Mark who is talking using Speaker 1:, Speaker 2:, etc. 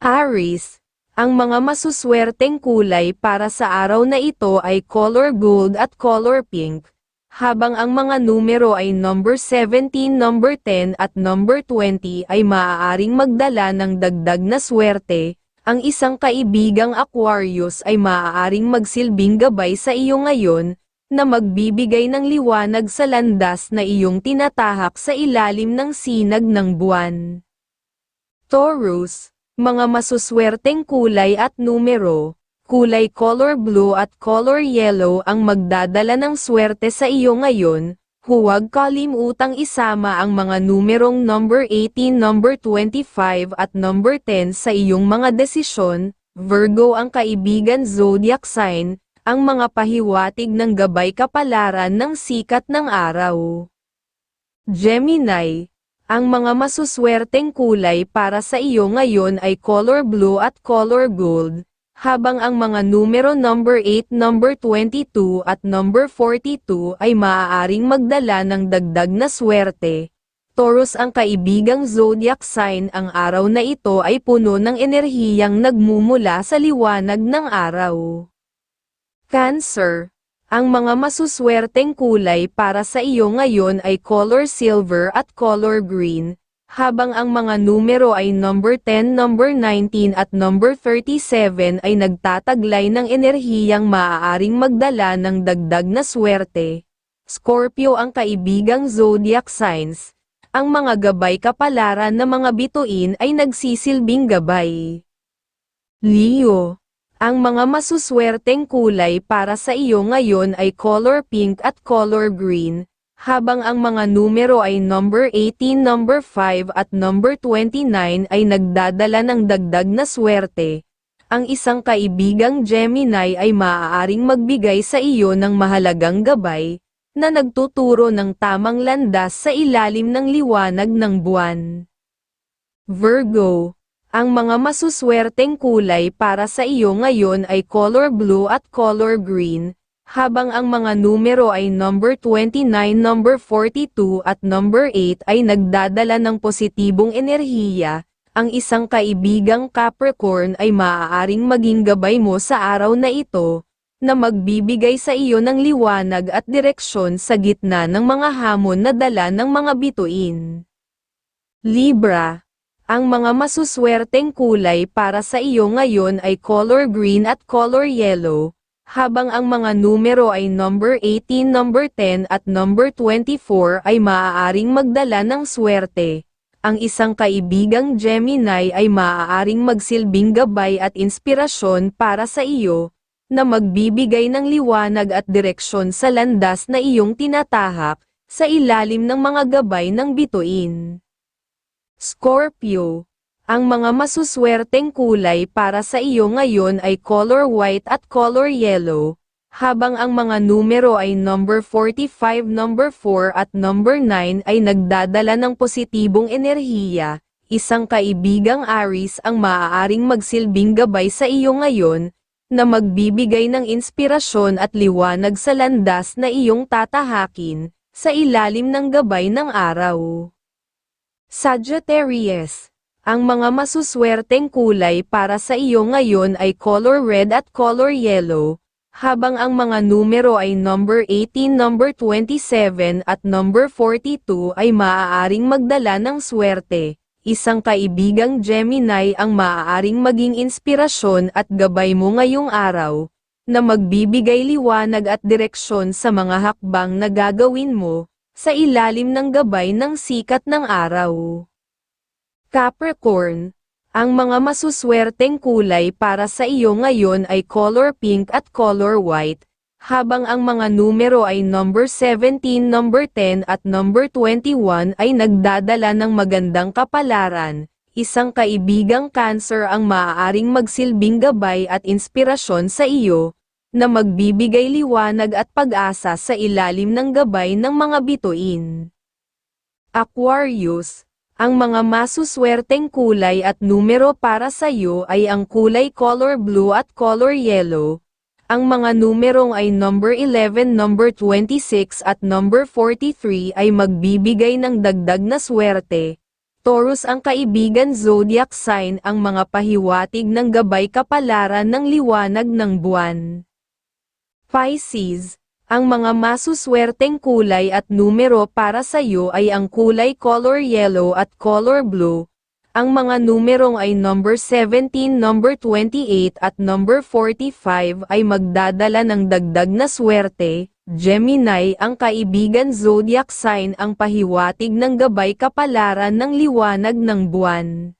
Speaker 1: Aris, ang mga masuswerteng kulay para sa araw na ito ay color gold at color pink, habang ang mga numero ay number 17, number 10 at number 20 ay maaaring magdala ng dagdag na swerte. Ang isang kaibigang Aquarius ay maaaring magsilbing gabay sa iyo ngayon, na magbibigay ng liwanag sa landas na iyong tinatahak sa ilalim ng sinag ng buwan. Taurus, mga masuswerteng kulay at numero, kulay color blue at color yellow ang magdadala ng swerte sa iyo ngayon, huwag kalimutang isama ang mga numerong number 18, number 25 at number 10 sa iyong mga desisyon, Virgo ang kaibigan zodiac sign, ang mga pahiwatig ng gabay kapalaran ng sikat ng araw. Gemini, ang mga masuswerteng kulay para sa iyo ngayon ay color blue at color gold, habang ang mga numero number 8, number 22 at number 42 ay maaaring magdala ng dagdag na swerte. Taurus ang kaibigang zodiac sign ang araw na ito ay puno ng enerhiyang nagmumula sa liwanag ng araw. Cancer. Ang mga masuswerteng kulay para sa iyo ngayon ay color silver at color green, habang ang mga numero ay number 10, number 19 at number 37 ay nagtataglay ng enerhiyang maaaring magdala ng dagdag na swerte. Scorpio ang kaibigang zodiac signs. Ang mga gabay kapalaran na mga bituin ay nagsisilbing gabay. Leo ang mga masuswerteng kulay para sa iyo ngayon ay color pink at color green, habang ang mga numero ay number 18, number 5 at number 29 ay nagdadala ng dagdag na swerte. Ang isang kaibigang Gemini ay maaaring magbigay sa iyo ng mahalagang gabay, na nagtuturo ng tamang landas sa ilalim ng liwanag ng buwan. Virgo ang mga masuswerteng kulay para sa iyo ngayon ay color blue at color green, habang ang mga numero ay number 29, number 42 at number 8 ay nagdadala ng positibong enerhiya. Ang isang kaibigang Capricorn ay maaaring maging gabay mo sa araw na ito, na magbibigay sa iyo ng liwanag at direksyon sa gitna ng mga hamon na dala ng mga bituin. Libra ang mga masuswerteng kulay para sa iyo ngayon ay color green at color yellow, habang ang mga numero ay number 18, number 10 at number 24 ay maaaring magdala ng swerte. Ang isang kaibigang Gemini ay maaaring magsilbing gabay at inspirasyon para sa iyo, na magbibigay ng liwanag at direksyon sa landas na iyong tinatahak, sa ilalim ng mga gabay ng bituin. Scorpio. Ang mga masuswerteng kulay para sa iyo ngayon ay color white at color yellow, habang ang mga numero ay number 45, number 4 at number 9 ay nagdadala ng positibong enerhiya. Isang kaibigang Aris ang maaaring magsilbing gabay sa iyo ngayon, na magbibigay ng inspirasyon at liwanag sa landas na iyong tatahakin, sa ilalim ng gabay ng araw. Sagittarius. Ang mga masuswerteng kulay para sa iyo ngayon ay color red at color yellow, habang ang mga numero ay number 18, number 27 at number 42 ay maaaring magdala ng swerte. Isang kaibigang Gemini ang maaaring maging inspirasyon at gabay mo ngayong araw, na magbibigay liwanag at direksyon sa mga hakbang na gagawin mo, sa ilalim ng gabay ng sikat ng araw. Capricorn, ang mga masuswerteng kulay para sa iyo ngayon ay color pink at color white, habang ang mga numero ay number 17, number 10 at number 21 ay nagdadala ng magandang kapalaran. Isang kaibigang cancer ang maaaring magsilbing gabay at inspirasyon sa iyo, na magbibigay liwanag at pag-asa sa ilalim ng gabay ng mga bituin. Aquarius, ang mga masuswerteng kulay at numero para sa iyo ay ang kulay color blue at color yellow. Ang mga numerong ay number 11, number 26 at number 43 ay magbibigay ng dagdag na swerte. Taurus ang kaibigan zodiac sign ang mga pahiwatig ng gabay kapalaran ng liwanag ng buwan. Pisces, ang mga masuswerteng kulay at numero para sa iyo ay ang kulay color yellow at color blue. Ang mga numerong ay number 17, number 28 at number 45 ay magdadala ng dagdag na swerte. Gemini ang kaibigan zodiac sign ang pahiwatig ng gabay kapalaran ng liwanag ng buwan.